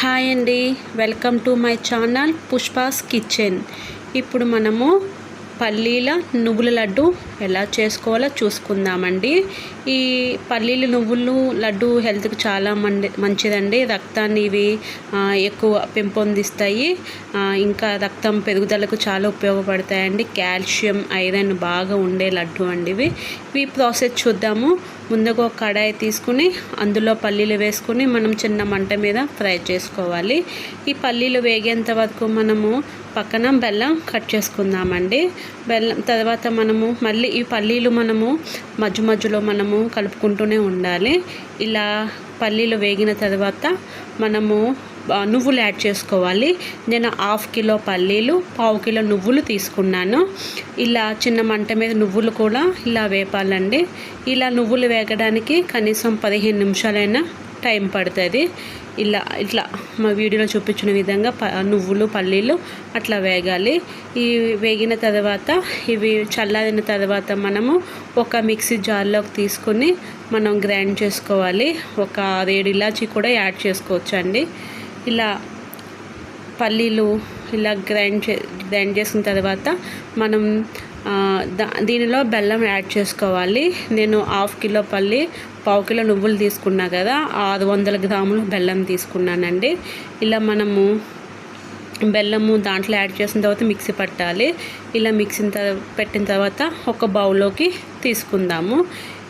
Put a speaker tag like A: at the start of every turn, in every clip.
A: Hi అండి. Welcome to my channel Pushpa's kitchen. ఇప్పుడు మనము పల్లీల నువ్వుల లడ్డు ఎలా చేసుకోవాలో చూసుకుందామండి. ఈ పల్లీలు నువ్వులు లడ్డు హెల్త్కి చాలా మండి మంచిదండి. రక్తాన్ని ఇవి ఎక్కువ పెంపొందిస్తాయి. ఇంకా రక్తం పెరుగుదలకు చాలా ఉపయోగపడతాయండి. కాల్షియం ఐరన్ బాగా ఉండే లడ్డు అండి ఇవి. ఇవి ప్రాసెస్ చూద్దాము. ముందుగా ఒక కడాయి తీసుకుని అందులో పల్లీలు వేసుకుని మనం చిన్న మంట మీద ఫ్రై చేసుకోవాలి. ఈ పల్లీలు వేగేంత వరకు మనము పక్కన బెల్లం కట్ చేసుకుందామండి. బెల్లం తర్వాత మనము మళ్ళీ ఈ పల్లీలు మనము మధ్య మధ్యలో మనము కలుపుకుంటూనే ఉండాలి. ఇలా పల్లీలు వేగిన తర్వాత మనము నువ్వులు యాడ్ చేసుకోవాలి. నేను హాఫ్ కిలో పల్లీలు పావు కిలో నువ్వులు తీసుకున్నాను. ఇలా చిన్న మంట మీద నువ్వులు కూడా ఇలా వేపాలండి. ఇలా నువ్వులు వేగడానికి కనీసం పదిహేను నిమిషాలైనా టైం పడుతుంది. ఇలా ఇట్లా మా వీడియోలో చూపించిన విధంగా నువ్వులు పల్లీలు అట్లా వేగాలి. ఈ వేగిన తర్వాత ఇవి చల్లారిన తర్వాత మనము ఒక మిక్సీ జార్లోకి తీసుకొని మనం గ్రైండ్ చేసుకోవాలి. ఒక ఏడు ఇలాచి కూడా యాడ్ చేసుకోవచ్చండి. ఇలా పల్లీలు ఇలా గ్రైండ్ చే గ్రైండ్ చేసిన తర్వాత మనం దీనిలో బెల్లం యాడ్ చేసుకోవాలి. నేను హాఫ్ కిలో పల్లి పావు కిలో నువ్వులు తీసుకున్నా కదా ఆరు వందల గ్రాములు బెల్లం తీసుకున్నానండి. ఇలా మనము బెల్లము దాంట్లో యాడ్ చేసిన తర్వాత మిక్సీ పట్టాలి. ఇలా మిక్సీ పెట్టిన తర్వాత ఒక బౌల్లోకి తీసుకుందాము.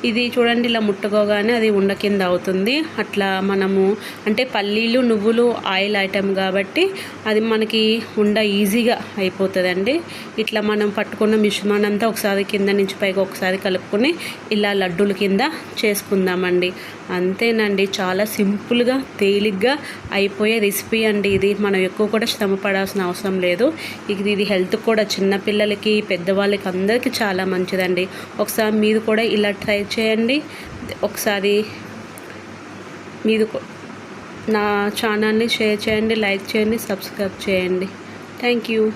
A: ఇది చూడండి ఇలా ముట్టుకోగానే అది ఉండ కింద అవుతుంది. అట్లా మనము అంటే పల్లీలు నువ్వులు ఆయిల్ ఐటెం కాబట్టి అది మనకి ఉండ ఈజీగా అయిపోతుందండి. ఇట్లా మనం పట్టుకున్న మిశ్రమాన్ని అంతా ఒకసారి కింద నుంచి పైకి ఒకసారి కలుపుకొని ఇలా లడ్డూల కింద చేసుకుందామండి. అంతేనండి చాలా సింపుల్గా తేలిగ్గా అయిపోయే రెసిపీ అండి ఇది. మనం ఎక్కువ కూడా శ్రమ పడాల్సిన అవసరం లేదు. ఇది ఇది హెల్త్ కూడా చిన్నపిల్లలకి పెద్దవాళ్ళకి అందరికీ చాలా మంచిదండి. ఒకసారి మీరు కూడా ఇలా ట్రై చేయండి. ఒకసారి మీరు నా ఛానల్ని షేర్ చేయండి లైక్ చేయండి సబ్స్క్రైబ్ చేయండి. Thank you.